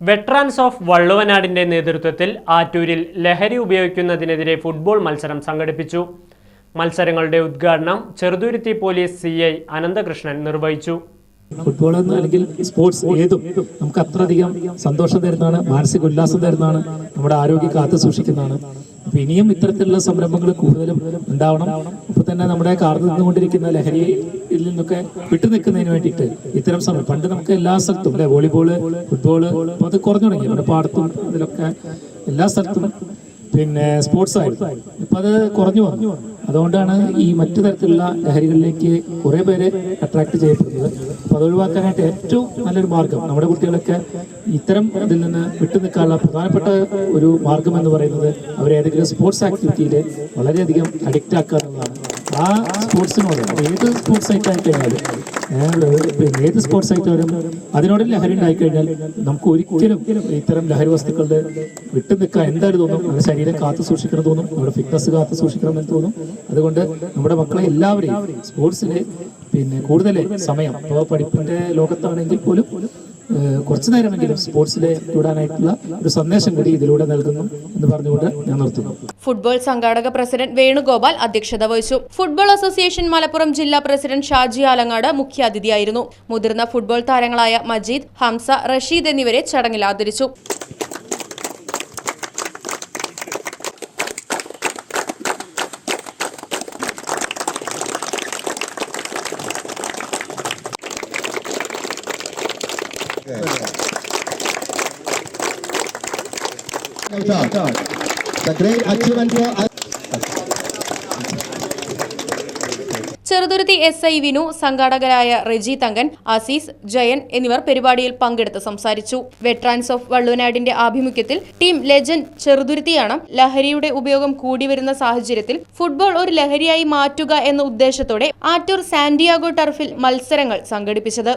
വെട്രാൻസ് of വള്ളുവനാടിന്റെ നേതൃത്വത്തിൽ ആറ്റൂരിൽ ലഹരി ഉപയോഗിക്കുന്നതിനെതിരെ football മത്സരം സംഘടിപ്പിച്ചു. മത്സരങ്ങളുടെ ഉദ്ഘാടനം Cheruthuruthy police C I Ananthakrishnan നിർവഹിച്ചു. ഫുട്ബോൾ എന്ന് അല്ലെങ്കിൽ സ്പോർട്സ് ഏതും നമുക്ക് അത്രയധികം സന്തോഷം തരുന്നതാണ് മാനസിക ഉല്ലാസം തരുന്നതാണ് നമ്മുടെ ആരോഗ്യം കാത്തു സൂക്ഷിക്കുന്നതാണ്. അപ്പൊ ഇനിയും ഇത്തരത്തിലുള്ള സംരംഭങ്ങൾ കൂടുതലും ഉണ്ടാവണം. അപ്പൊ തന്നെ നമ്മുടെ കാർന്നു നിന്നുകൊണ്ടിരിക്കുന്ന ലഹരിയിൽ നിന്നൊക്കെ വിട്ടു നിൽക്കുന്നതിന് വേണ്ടിയിട്ട് ഇത്തരം സമയം പണ്ട് നമുക്ക് എല്ലാ സ്ഥലത്തും അല്ലെ വോളിബോൾ ഫുട്ബോൾ അപ്പൊ അത് കുറഞ്ഞു തുടങ്ങി. നമ്മുടെ പാടത്തും ഇതിലൊക്കെ എല്ലാ സ്ഥലത്തും പിന്നെ സ്പോർട്സ് ആയിരുന്നു. ഇപ്പൊ അത് കുറഞ്ഞു വന്നു. അതുകൊണ്ടാണ് ഈ മറ്റു തരത്തിലുള്ള ലഹരികളിലേക്ക് കുറെ പേര് അട്രാക്ട് ചെയ്യപ്പെടുന്നത്. അപ്പൊ അത് ഒഴിവാക്കാനായിട്ട് ഏറ്റവും നല്ലൊരു മാർഗം നമ്മുടെ കുട്ടികളൊക്കെ ഇത്തരം ഇതിൽ നിന്ന് വിട്ടു നിൽക്കാനുള്ള പ്രധാനപ്പെട്ട ഒരു മാർഗം എന്ന് പറയുന്നത് അവരെ ഏതെങ്കിലും സ്പോർട്സ് ആക്ടിവിറ്റിയിൽ വളരെയധികം അഡിക്റ്റ് ആക്കുക എന്നുള്ളതാണ്. ആ സ്പോർട്സിനോട് ഏത് സ്പോർട്സ് ഐറ്റം ആയിക്കഴിഞ്ഞാലും പിന്നെ ഏത് സ്പോർട്സ് ഐറ്റം വരും അതിനോട് ലഹരി ഉണ്ടായിക്കഴിഞ്ഞാൽ നമുക്ക് ഒരിക്കലും ഇത്തരം ലഹരി വസ്തുക്കളുടെ വിട്ടു നിൽക്കാൻ എന്തായാലും തോന്നും. നമ്മുടെ ശരീരം കാത്തു സൂക്ഷിക്കണം തോന്നും. നമ്മുടെ ഫിറ്റ്നസ് കാത്തു സൂക്ഷിക്കണം എന്ന് തോന്നും. അതുകൊണ്ട് നമ്മുടെ മക്കളെ എല്ലാവരെയും സ്പോർട്സിൽ പിന്നെ കൂടുതൽ സമയം ഇപ്പോൾ പഠിപ്പിന്റെ ലോകത്താണെങ്കിൽ പോലും കുറച്ചു നേരമെങ്കിലും സ്പോർട്സിലെ വിടാനായിട്ടുള്ള ഒരു സന്ദേശം കൂടി ഇതിലൂടെ നൽകുന്നു എന്ന് പറഞ്ഞുകൊണ്ട് ഞാൻ നിർത്തുന്നു. ഫുട്ബോൾ സംഘാടക പ്രസിഡന്റ് വേണുഗോപാൽ അധ്യക്ഷത വഹിച്ചു. ഫുട്ബോൾ അസോസിയേഷൻ മലപ്പുറം ജില്ലാ പ്രസിഡന്റ് ഷാജി ആലങ്ങാട് മുഖ്യാതിഥിയായിരുന്നു. മുതിർന്ന ഫുട്ബോൾ താരങ്ങളായ മജീദ് ഹംസ റഷീദ് എന്നിവരെ ചടങ്ങിൽ ആദരിച്ചു. ചെറുതുരുത്തി എസ് ഐ വിനു സംഘാടകരായ റെജി തങ്കൻ ആസീസ് ജയൻ എന്നിവർ പരിപാടിയിൽ പങ്കെടുത്ത് സംസാരിച്ചു. വെട്രാൻസ് ഓഫ് വള്ളുവനാടിന്റെ ആഭിമുഖ്യത്തിൽ ടീം ലെജൻഡ് ചെറുതുരുത്തിയാണ് ലഹരിയുടെ ഉപയോഗം കൂടി വരുന്ന സാഹചര്യത്തിൽ ഫുട്ബോൾ ഒരു ലഹരിയായി മാറ്റുക എന്ന ഉദ്ദേശത്തോടെ ആറ്റൂർ സാന്റിയാഗോ ടർഫിൽ മത്സരങ്ങൾ സംഘടിപ്പിച്ചത്.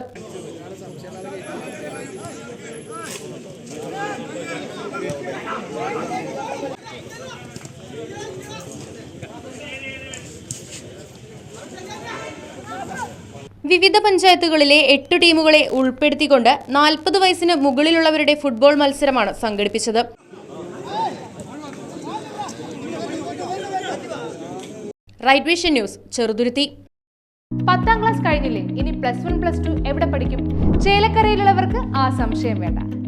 വിവിധ പഞ്ചായത്തുകളിലെ എട്ട് ടീമുകളെ ഉൾപ്പെടുത്തിക്കൊണ്ട് നാൽപ്പത് വയസ്സിന് മുകളിലുള്ളവരുടെ ഫുട്ബോൾ മത്സരമാണ് സംഘടിപ്പിച്ചത്. റൈറ്റ് വിഷൻ ന്യൂസ് പത്താം ക്ലാസ് കഴിഞ്ഞില്ലേ? ഇനി പ്ലസ് വൺ പ്ലസ് ടു എവിടെ പഠിക്കും? ചേലക്കരയിലുള്ളവർക്ക് ആ സംശയം വേണ്ട.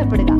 ബന്ധപ്പെടുക